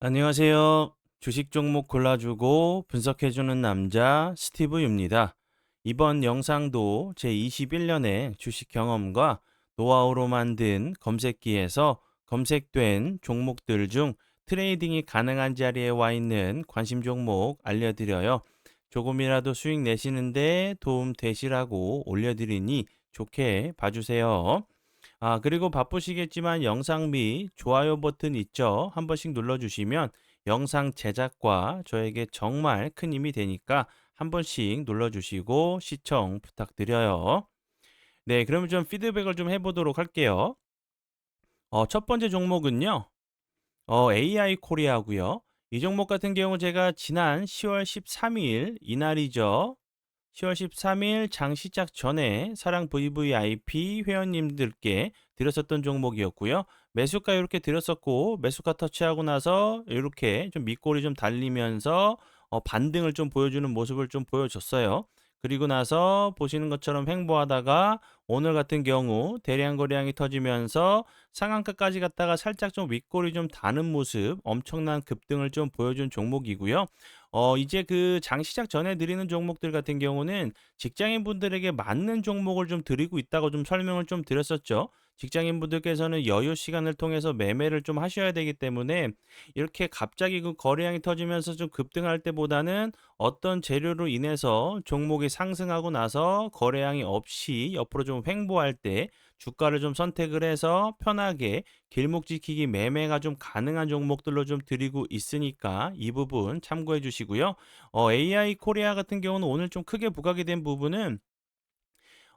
안녕하세요. 주식 종목 골라주고 분석해주는 남자 스티브입니다. 이번 영상도 제 21년의 주식 경험과 노하우로 만든 검색기에서 검색된 종목들 중 트레이딩이 가능한 자리에 와 있는 관심 종목 알려드려요. 조금이라도 수익 내시는데 도움 되시라고 올려드리니 좋게 봐주세요. 아, 그리고 바쁘시겠지만 영상 및 좋아요 버튼 있죠? 한 번씩 눌러주시면 영상 제작과 저에게 정말 큰 힘이 되니까 한 번씩 눌러주시고 시청 부탁드려요. 네, 그러면 좀 피드백을 좀 해보도록 할게요. 어, 첫 번째 종목은요, 어, AI 코리아고요. 이 종목 같은 경우 제가 지난 10월 13일 이날이죠. 10월 13일 장 시작 전에 사랑 VVIP 회원님들께 드렸었던 종목이었고요. 매수가 이렇게 드렸었고 매수가 터치하고 나서 이렇게 좀 밑골이 좀 달리면서 어, 반등을 좀 보여주는 모습을 좀 보여줬어요. 그리고 나서 보시는 것처럼 횡보하다가 오늘 같은 경우 대량 거래량이 터지면서 상한가까지 갔다가 살짝 좀 윗골이 좀 다는 모습 엄청난 급등을 좀 보여준 종목이고요. 어 이제 그 장 시작 전에 드리는 종목들 같은 경우는 직장인 분들에게 맞는 종목을 좀 드리고 있다고 좀 설명을 좀 드렸었죠. 직장인 분들께서는 여유 시간을 통해서 매매를 좀 하셔야 되기 때문에 이렇게 갑자기 그 거래량이 터지면서 좀 급등할 때보다는 어떤 재료로 인해서 종목이 상승하고 나서 거래량이 없이 옆으로 좀 횡보할 때 주가를 좀 선택을 해서 편하게 길목 지키기 매매가 좀 가능한 종목들로 좀 드리고 있으니까 이 부분 참고해 주시고요. 어, AI 코리아 같은 경우는 오늘 좀 크게 부각이 된 부분은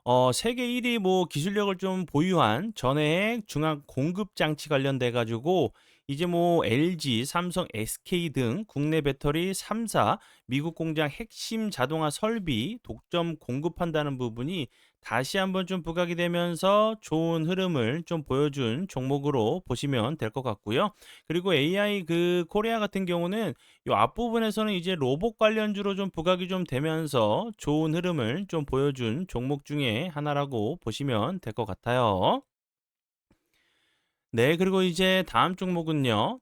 어, 세계 1위 뭐 기술력을 좀 보유한 전해액 중앙 공급 장치 관련돼 가지고 이제 뭐 LG, 삼성, SK 등 국내 배터리 3사 미국 공장 핵심 자동화 설비 독점 공급한다는 부분이 다시 한번 좀 부각이 되면서 좋은 흐름을 좀 보여준 종목으로 보시면 될 것 같고요. 그리고 AI 그 코리아 같은 경우는 이 앞부분에서는 이제 로봇 관련주로 좀 부각이 좀 되면서 좋은 흐름을 좀 보여준 종목 중에 하나라고 보시면 될 것 같아요. 네, 그리고 이제 다음 종목은요.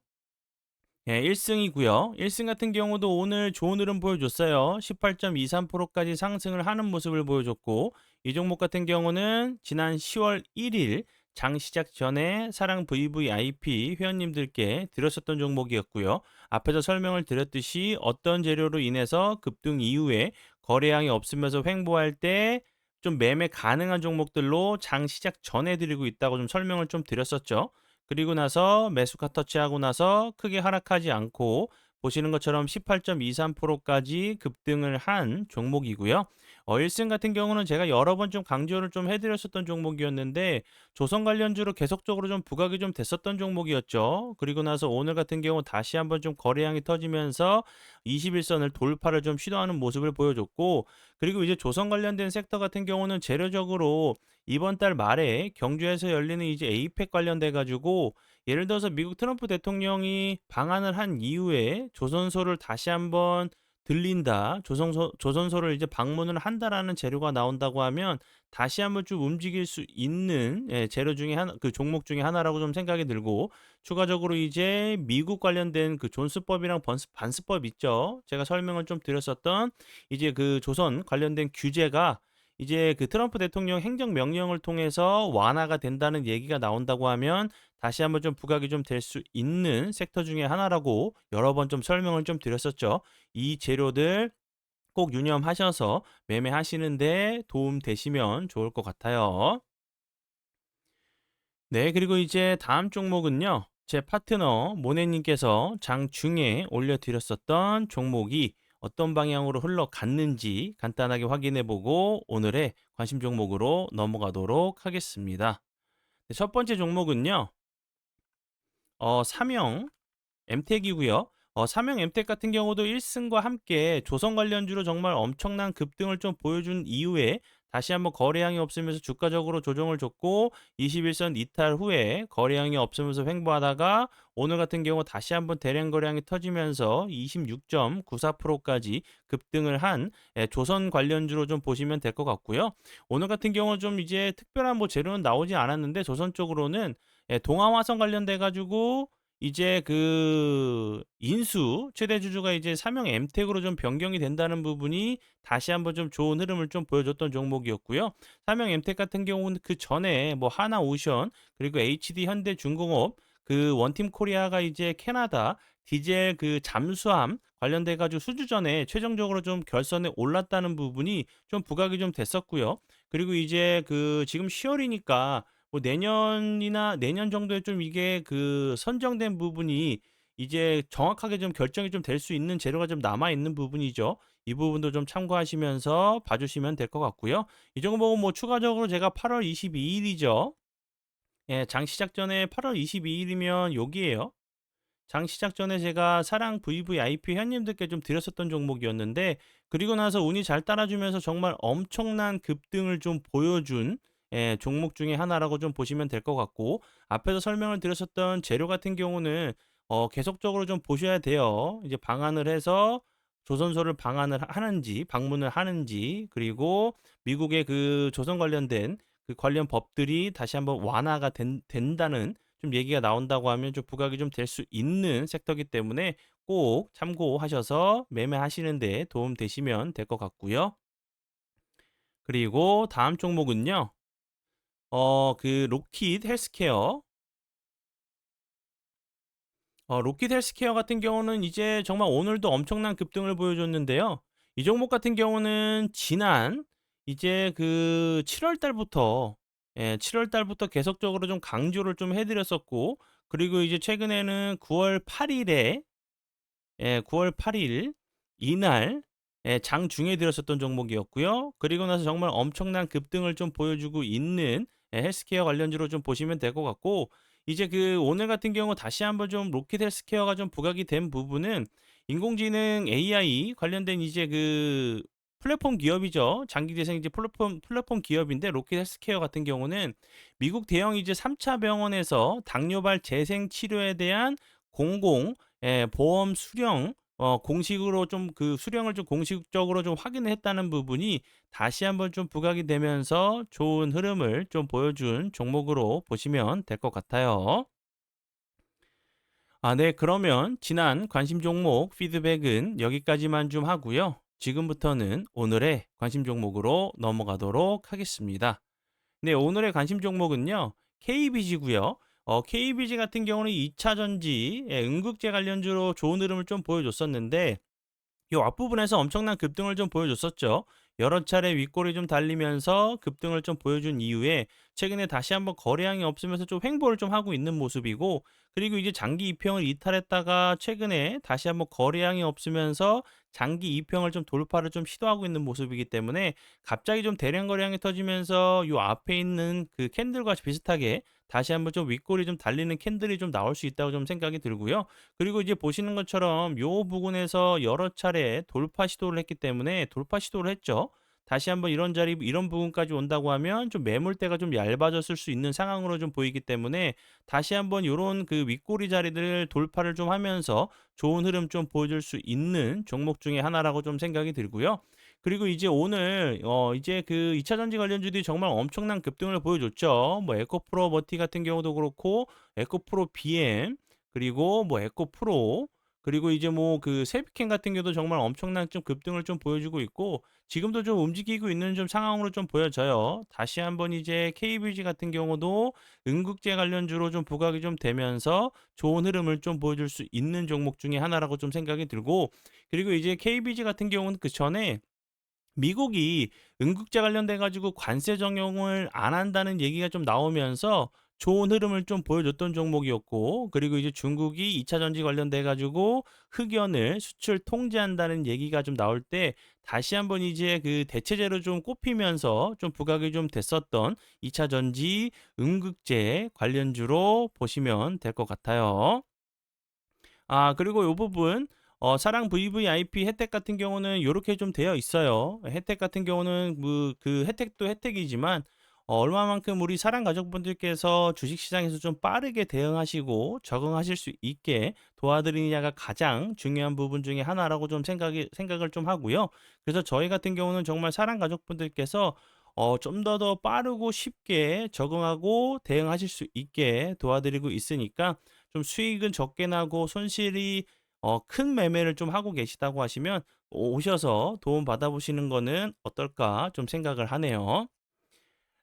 예, 1승이고요. 1승 같은 경우도 오늘 좋은 흐름 보여줬어요. 18.23%까지 상승을 하는 모습을 보여줬고 이 종목 같은 경우는 지난 10월 1일 장 시작 전에 사랑 VVIP 회원님들께 드렸었던 종목이었고요. 앞에서 설명을 드렸듯이 어떤 재료로 인해서 급등 이후에 거래량이 없으면서 횡보할 때 좀 매매 가능한 종목들로 장 시작 전에 드리고 있다고 좀 설명을 좀 드렸었죠. 그리고 나서 매수가 터치하고 나서 크게 하락하지 않고 보시는 것처럼 18.23%까지 급등을 한 종목이고요. 어, 1승 같은 경우는 제가 여러 번 좀 강조를 좀 해드렸었던 종목이었는데 조선 관련주로 계속적으로 좀 부각이 좀 됐었던 종목이었죠. 그리고 나서 오늘 같은 경우 다시 한번 좀 거래량이 터지면서 21선을 돌파를 좀 시도하는 모습을 보여줬고 그리고 이제 조선 관련된 섹터 같은 경우는 재료적으로 이번 달 말에 경주에서 열리는 이제 에이펙 관련돼 가지고 예를 들어서 미국 트럼프 대통령이 방한을 한 이후에 조선소를 다시 한번 들린다. 조선소 조선소를 이제 방문을 한다라는 재료가 나온다고 하면 다시 한번 좀 움직일 수 있는 예, 재료 중에 하나 그 종목 중에 하나라고 좀 생각이 들고 추가적으로 이제 미국 관련된 그 존스법이랑 번스, 반스법 있죠. 제가 설명을 좀 드렸었던 이제 그 조선 관련된 규제가 이제 그 트럼프 대통령 행정 명령을 통해서 완화가 된다는 얘기가 나온다고 하면 다시 한번 좀 부각이 좀 될 수 있는 섹터 중에 하나라고 여러 번 좀 설명을 좀 드렸었죠. 이 재료들 꼭 유념하셔서 매매하시는데 도움 되시면 좋을 것 같아요. 네, 그리고 이제 다음 종목은요. 제 파트너 모네님께서 장중에 올려드렸었던 종목이 어떤 방향으로 흘러갔는지 간단하게 확인해 보고 오늘의 관심 종목으로 넘어가도록 하겠습니다. 네, 첫 번째 종목은요. 어, 삼형 엠텍이고요. 어, 삼형 엠텍 같은 경우도 1승과 함께 조선 관련주로 정말 엄청난 급등을 좀 보여준 이후에 다시 한번 거래량이 없으면서 주가적으로 조정을 줬고 21선 이탈 후에 거래량이 없으면서 횡보하다가 오늘 같은 경우 다시 한번 대량 거래량이 터지면서 26.94%까지 급등을 한 예, 조선 관련주로 좀 보시면 될 것 같고요. 오늘 같은 경우 좀 이제 특별한 뭐 재료는 나오지 않았는데 조선 쪽으로는 예, 동아화성 관련돼 가지고 이제 그 인수 최대 주주가 이제 사명 엠텍으로 좀 변경이 된다는 부분이 다시 한번 좀 좋은 흐름을 좀 보여줬던 종목이었고요. 사명 엠텍 같은 경우는 그 전에 뭐 하나 오션 그리고 HD 현대 중공업 그 원팀 코리아가 이제 캐나다 디젤 그 잠수함 관련돼 가지고 수주 전에 최종적으로 좀 결선에 올랐다는 부분이 좀 부각이 좀 됐었고요. 그리고 이제 그 지금 10월이니까 뭐 내년이나 내년 정도에 좀 이게 그 선정된 부분이 이제 정확하게 좀 결정이 좀 될 수 있는 재료가 좀 남아 있는 부분이죠. 이 부분도 좀 참고하시면서 봐주시면 될 것 같고요. 이 종목은 뭐 추가적으로 제가 8월 22일이죠. 예, 장 시작 전에 8월 22일이면 여기에요. 장 시작 전에 제가 사랑 VVIP 회원님들께 좀 드렸었던 종목이었는데 그리고 나서 운이 잘 따라주면서 정말 엄청난 급등을 좀 보여준 예, 종목 중에 하나라고 좀 보시면 될 것 같고 앞에서 설명을 드렸었던 재료 같은 경우는 어, 계속적으로 좀 보셔야 돼요. 이제 방안을 해서 조선소를 방안을 하는지 방문을 하는지 그리고 미국의 그 조선 관련된 그 관련 법들이 다시 한번 완화가 된, 된다는 좀 얘기가 나온다고 하면 좀 부각이 좀 될 수 있는 섹터이기 때문에 꼭 참고하셔서 매매하시는데 도움 되시면 될 것 같고요. 그리고 다음 종목은요. 어, 그 로킷 헬스케어. 어, 로킷 헬스케어 같은 경우는 이제 정말 오늘도 엄청난 급등을 보여줬는데요. 이 종목 같은 경우는 지난 이제 그 7월 달부터 예, 7월 달부터 계속적으로 좀 강조를 좀 해드렸었고, 그리고 이제 최근에는 9월 8일에 예, 9월 8일 이날 예, 장 중에 들었었던 종목이었고요. 그리고 나서 정말 엄청난 급등을 좀 보여주고 있는 예, 헬스케어 관련주로 좀 보시면 될 것 같고 이제 그 오늘 같은 경우 다시 한번 좀 로켓 헬스케어가 좀 부각이 된 부분은 인공지능 AI 관련된 이제 그 플랫폼 기업이죠. 장기 재생 이제 플랫폼 플랫폼 기업인데 로켓 헬스케어 같은 경우는 미국 대형 이제 3차 병원에서 당뇨발 재생 치료에 대한 공공 예, 보험 수령 어, 공식으로 좀 그 수령을 좀 공식적으로 좀 확인을 했다는 부분이 다시 한번 좀 부각이 되면서 좋은 흐름을 좀 보여준 종목으로 보시면 될 것 같아요. 아, 네. 그러면 지난 관심 종목 피드백은 여기까지만 좀 하고요. 지금부터는 오늘의 관심 종목으로 넘어가도록 하겠습니다. 네, 오늘의 관심 종목은요. KBG고요. 어, KBG 같은 경우는 2차 전지, 예, 응급제 관련주로 좋은 흐름을 좀 보여줬었는데 이 앞부분에서 엄청난 급등을 좀 보여줬었죠. 여러 차례 윗골이 좀 달리면서 급등을 좀 보여준 이후에 최근에 다시 한번 거래량이 없으면서 좀 횡보를 좀 하고 있는 모습이고 그리고 이제 장기 이평을 이탈했다가 최근에 다시 한번 거래량이 없으면서 장기 이평을 좀 돌파를 좀 시도하고 있는 모습이기 때문에 갑자기 좀 대량 거래량이 터지면서 요 앞에 있는 그 캔들과 비슷하게 다시 한번 좀 윗골이 좀 달리는 캔들이 좀 나올 수 있다고 좀 생각이 들고요. 그리고 이제 보시는 것처럼 요 부분에서 여러 차례 돌파 시도를 했기 때문에 돌파 시도를 했죠. 다시 한번 이런 자리 이런 부분까지 온다고 하면 좀 매물대가 좀 얇아졌을 수 있는 상황으로 좀 보이기 때문에 다시 한번 요런 그 윗꼬리 자리들을 돌파를 좀 하면서 좋은 흐름 좀 보여줄 수 있는 종목 중에 하나라고 좀 생각이 들고요. 그리고 이제 오늘 어 이제 그 2차 전지 관련주들이 정말 엄청난 급등을 보여줬죠. 뭐 에코프로 버티 같은 경우도 그렇고 에코프로 BM 그리고 뭐 에코프로 그리고 이제 뭐 그 세비캔 같은 경우도 정말 엄청난 좀 급등을 좀 보여주고 있고 지금도 좀 움직이고 있는 좀 상황으로 좀 보여져요. 다시 한번 이제 KBG 같은 경우도 응급제 관련주로 좀 부각이 좀 되면서 좋은 흐름을 좀 보여줄 수 있는 종목 중에 하나라고 좀 생각이 들고 그리고 이제 KBG 같은 경우는 그 전에 미국이 응급제 관련돼 가지고 관세 적용을 안 한다는 얘기가 좀 나오면서 좋은 흐름을 좀 보여줬던 종목이었고 그리고 이제 중국이 2차 전지 관련돼 가지고 흑연을 수출 통제한다는 얘기가 좀 나올 때 다시 한번 이제 그 대체제로 좀 꼽히면서 좀 부각이 좀 됐었던 2차 전지 응급제 관련주로 보시면 될 것 같아요. 아, 그리고 요 부분 어, 사랑 VVIP 혜택 같은 경우는 요렇게 좀 되어 있어요. 혜택 같은 경우는 뭐그 혜택도 혜택이지만 어, 얼마만큼 우리 사랑 가족분들께서 주식시장에서 좀 빠르게 대응하시고 적응하실 수 있게 도와드리느냐가 가장 중요한 부분 중에 하나라고 좀 생각이 생각을 좀 하고요. 그래서 저희 같은 경우는 정말 사랑 가족분들께서 어, 좀 더 더 빠르고 쉽게 적응하고 대응하실 수 있게 도와드리고 있으니까 좀 수익은 적게 나고 손실이 어, 큰 매매를 좀 하고 계시다고 하시면 오셔서 도움 받아보시는 거는 어떨까 좀 생각을 하네요.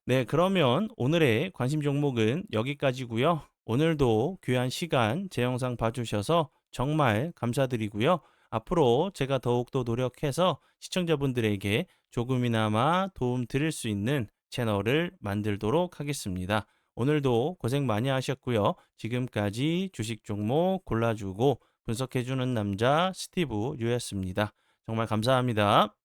네, 그러면 오늘의 관심 종목은 여기까지고요. 오늘도 귀한 시간 제 영상 봐주셔서 정말 감사드리고요. 앞으로 제가 더욱더 노력해서 시청자분들에게 조금이나마 도움 드릴 수 있는 채널을 만들도록 하겠습니다. 오늘도 고생 많이 하셨고요. 지금까지 주식 종목 골라주고 분석해주는 남자 스티브 유였습니다. 정말 감사합니다.